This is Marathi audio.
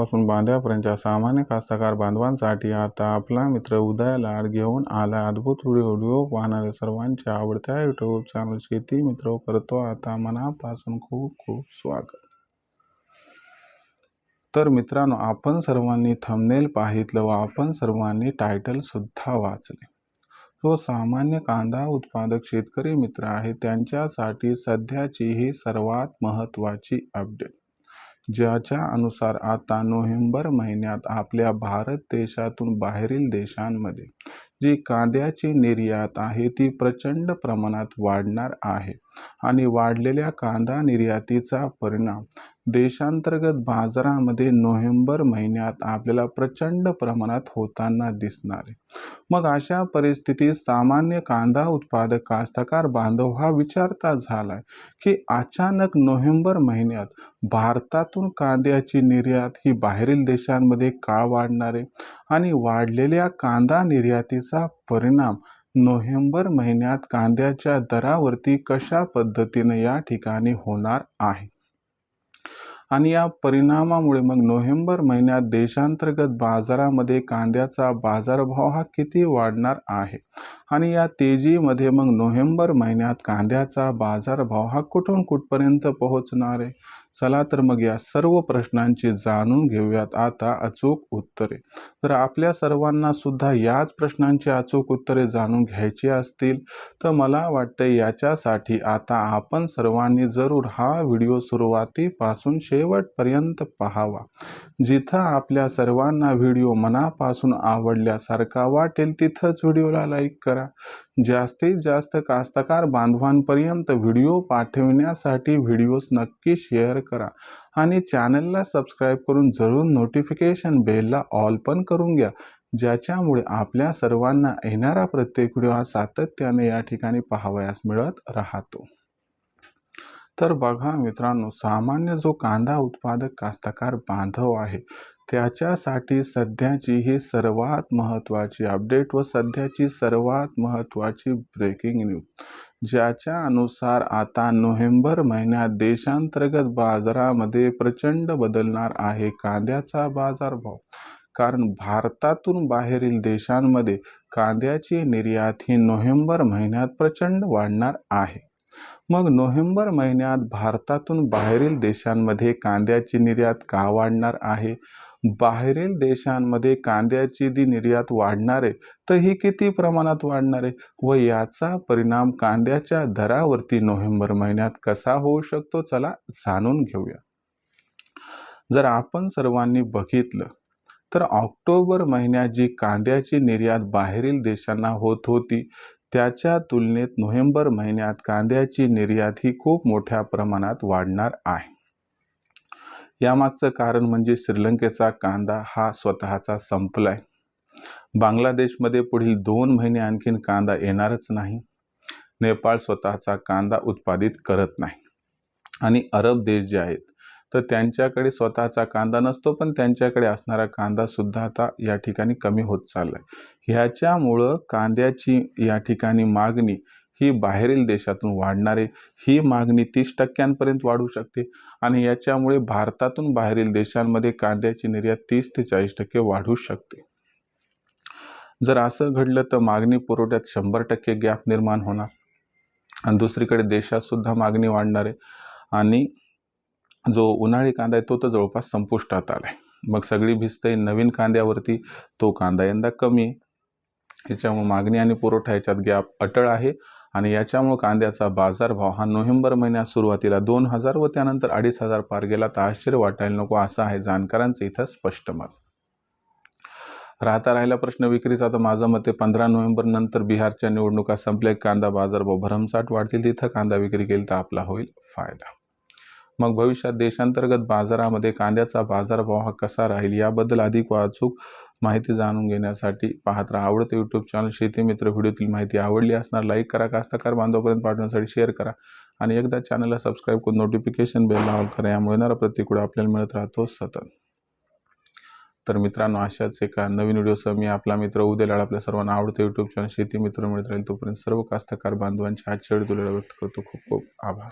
बांध्यापासून बांध्यापर्यंतच्या सामान्य कास्तकार बांधवांसाठी आता आपला मित्र उदय लाड घेऊन आला अद्भुत व्हिडिओ पाहणाऱ्या सर्वांच्या आवडत्या यूट्यूब चॅनल शेती मित्र करतो आता मनापासून खूप खूप स्वागत. तर मित्रांनो आपण सर्वांनी थंबनेल पाहितलं व आपण सर्वांनी टायटलसुद्धा वाचले. जो सामान्य कांदा उत्पादक शेतकरी मित्र आहे त्यांच्यासाठी सध्याची ही सर्वात महत्त्वाची अपडेट ज्याच्या अनुसार आता नोव्हेंबर महिन्यात आपल्या भारत देशातून बाहेरील देशांमध्ये जी कांद्याची निर्यात आहे ती प्रचंड प्रमाणात वाढणार आहे आणि वाढलेल्या कांदा निर्यातीचा परिणाम देशांतर्गत बाजारामध्ये नोव्हेंबर महिन्यात आपल्याला प्रचंड प्रमाणात होताना दिसणार आहे. मग अशा परिस्थितीत सामान्य कांदा उत्पादक कास्तकार बांधव हा विचारता झालाय की अचानक नोव्हेंबर महिन्यात भारतातून कांद्याची निर्यात ही बाहेरील देशांमध्ये का वाढणार आहे? आणि वाढलेल्या कांदा निर्यातीचा परिणाम नोव्हेंबर महिन्यात कांद्याच्या दरावरती कशा पद्धतीने या ठिकाणी होणार आहे? आणि या परिणामामुळे मग नोव्हेंबर महिन्यात देशांतर्गत बाजारामध्ये कांद्याचा बाजारभाव हा किती वाढणार आहे? आणि या तेजीमध्ये मग नोव्हेंबर महिन्यात कांद्याचा बाजारभाव हा कुठून कुठपर्यंत पोहोचणार आहे? चला तर मग या सर्व प्रश्नांची जाणून घेऊयात. आता अचूक उत्तरे. तर आपल्या सर्वांना सुद्धा याच प्रश्नांची अचूक उत्तरे जाणून घ्यायची असतील तर मला वाटतं याच्यासाठी आता आपण सर्वांनी जरूर हा व्हिडिओ सुरुवातीपासून शेवटपर्यंत पाहावा. जिथं आपल्या सर्वांना व्हिडिओ मनापासून आवडल्यासारखा वाटेल तिथंच व्हिडिओला लाईक करा. जास्तीत जास्त कास्तकार बांधवांपर्यंत व्हिडिओ पाठविण्यासाठी व्हिडिओज नक्की शेअर करा आणि चॅनलला सबस्क्राईब करून जरूर नोटिफिकेशन बेलला ऑल पण करून घ्या. ज्याच्यामुळे आपल्या सर्वांना येणारा प्रत्येक व्हिडिओ हा सातत्याने या ठिकाणी पाहावयास मिळत राहतो. तर बघा मित्रांनो सामान्य जो कांदा उत्पादक कास्तकार बांधव आहे त्याच्यासाठी सध्याची ही सर्वात महत्त्वाची अपडेट व सध्याची सर्वात महत्त्वाची ब्रेकिंग न्यूज ज्याच्या अनुसार आता नोव्हेंबर महिन्यात देशांतर्गत बाजारामध्ये प्रचंड बदलणार आहे कांद्याचा बाजारभाव. कारण भारतातून बाहेरील देशांमध्ये कांद्याची निर्यात ही नोव्हेंबर महिन्यात प्रचंड वाढणार आहे. मग नोव्हेंबर महिन्यात भारतातून बाहेरील देशांमध्ये कांद्याची निर्यात का वाढणार आहे? बाहेरील देशांमध्ये कांद्याची जी निर्यात वाढणार आहे तर ही किती प्रमाणात वाढणार आहे? व याचा परिणाम कांद्याच्या दरावरती नोव्हेंबर महिन्यात कसा होऊ शकतो? चला जाणून घेऊया. जर आपण सर्वांनी बघितलं तर ऑक्टोबर महिन्यात जी कांद्याची निर्यात बाहेरील देशांना होत होती त्याच्या तुलनेत नोव्हेंबर महिन्यात कांद्याची निर्यात ही खूप मोठ्या प्रमाणात वाढणार आहे. यामागचं कारण म्हणजे श्रीलंकेचा कांदा हा स्वतःचा संपलाय. बांगलादेशमध्ये पुढील दोन महिने आणखीन कांदा येणारच नाही. नेपाळ स्वतःचा कांदा उत्पादित करत नाही. आणि अरब देश जे आहेत तर त्यांच्याकडे स्वतःचा कांदा नसतो पण त्यांच्याकडे असणारा कांदा सुद्धा आता या ठिकाणी कमी होत चालला आहे ह्याच्यामुळं कांद्याची या ठिकाणी मागणी ही बाहेरील देशातून वाढणारे ही मागणी तीस टक्क्यांपर्यंत वाढू शकते. आणि याच्यामुळे भारतातून बाहेरील देशांमध्ये कांद्याची निर्यात तीस ते चाळीस टक्के वाढू शकते. जर असं घडलं तर मागणी पुरवठ्यात शंभर टक्के गॅप निर्माण होणार. आणि दुसरीकडे देशात सुद्धा मागणी वाढणार आहे. आणि जो उन्हाळी कांदा आहे तो तर जवळपास संपुष्टात आला आहे मग सगळी भिस्त नवीन कांद्यावरती तो कांदा यंदा कमी आहे. याच्यामुळे मागणी आणि पुरवठा याच्यात गॅप अटळ आहे. आणि याच्यामुळे कांद्याचा बाजारभाव हा नोव्हेंबर महिन्यात सुरुवातीला दोन हजार व त्यानंतर अडीच हजार पार गेला तर आश्चर्य वाटायला नको असं आहे जाणकारांचं इथं स्पष्ट मत. राहता राहिला प्रश्न विक्रीचा. तर माझं मते पंधरा नोव्हेंबर नंतर बिहारच्या निवडणुका संपल्या कांदा बाजारभाव भरमसाठ वाढतील तिथं कांदा विक्री केली तर आपला होईल फायदा. मग भविष्यात देशांतर्गत बाजारामध्ये कांद्याचा बाजारभाव हा कसा राहील याबद्दल अधिक वाचूक माहिती जाणून घेण्यासाठी पाहत राहा. आवडते यूट्यूब चॅनल शेती मित्र व्हिडिओतील माहिती आवडली असणार लाईक करा कास्तकार बांधवापर्यंत पाठवण्यासाठी शेअर करा आणि एकदा चॅनलला सबस्क्राईब करून नोटिफिकेशन बेल ऑल करा. यामुळे येणारा प्रत्येक आपल्याला मिळत राहतो सतत. तर मित्रांनो अशाच एका नवीन व्हिडिओसह मी आपला मित्र उद्या आपल्या सर्वांना आवडते यूट्यूब चॅनल शेती मित्र मिळत राहील तोपर्यंत सर्व कास्तकार बांधवांच्या आजच्या व्हिडिओ व्यक्त करतो. खूप खूप आभार.